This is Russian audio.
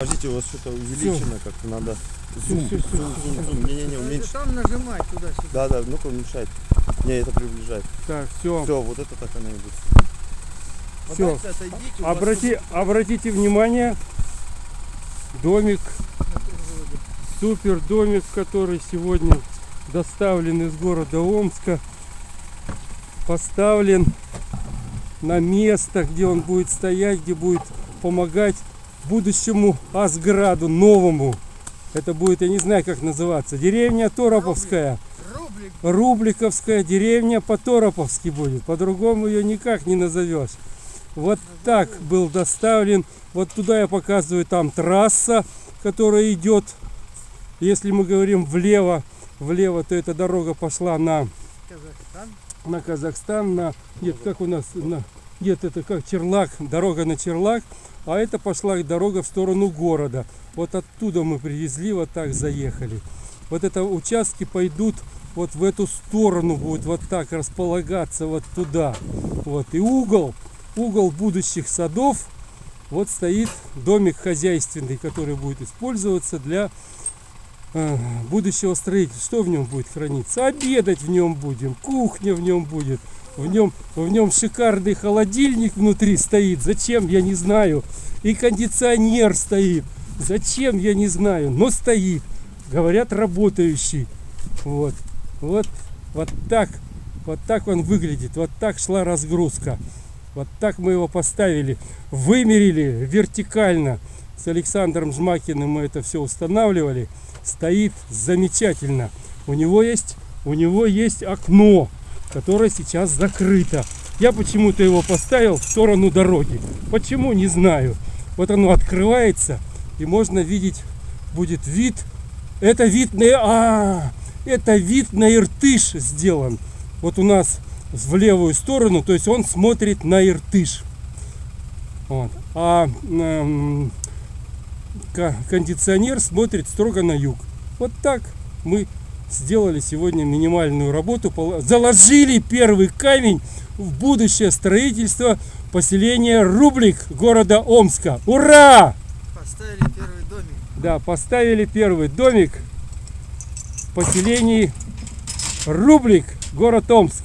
Подождите, у вас что-то увеличено как-то, надо зум, зум, зум, зум. Не-не-не, уменьшить. Там нажимать туда-сюда. Да, да, ну-ка уменьшает. Не, это приближает. Так, все. Все, вот это так она и будет. Всё. Подальше отойдите, у вас Обрати, обратите внимание, домик, супер домик, который сегодня доставлен из города Омска, поставлен на место, где он будет стоять, где будет помогать будущему Асграду новому. Это будет, я не знаю, как называться, деревня Тороповская. Рублик. Рубликовская деревня по-тороповски будет. По-другому ее никак не назовешь. Вот так был доставлен. Вот туда я показываю, там трасса, которая идет. Если мы говорим влево, влево, то эта дорога пошла на, Казахстан. на Казахстан, на нет, как у нас, на, нет, это как Черлак, дорога на Черлак, а это пошла дорога в сторону города. Вот оттуда мы привезли, вот так заехали. Вот это участки пойдут вот в эту сторону, будут вот так располагаться вот туда. Вот и угол, угол будущих садов, вот стоит домик хозяйственный, который будет использоваться для э, будущего строительства. Что в нем будет храниться? Обедать в нем будем, кухня в нем будет. В нем, в нем шикарный холодильник внутри стоит. Зачем, я не знаю. И кондиционер стоит. Зачем, я не знаю. Но стоит. Говорят, работающий. Вот. Вот, вот так. Вот так он выглядит. Вот так шла разгрузка. Вот так мы его поставили. Вымерили вертикально. С Александром Жмакиным мы это все устанавливали. Стоит замечательно. У него есть, у него есть окно, которое сейчас закрыто. Я почему-то его поставил в сторону дороги. Почему, не знаю. Вот оно открывается, и можно видеть будет вид. Это вид на... А, это вид на Иртыш сделан. Вот у нас в левую сторону, то есть он смотрит на Иртыш. Вот. А м, ко- кондиционер смотрит строго на юг. Вот так мы сделали сегодня минимальную работу, заложили первый камень в будущее строительство поселения Рублик города Омска. Ура! Поставили первый домик. Да, поставили первый домик в поселении Рублик, город Омск.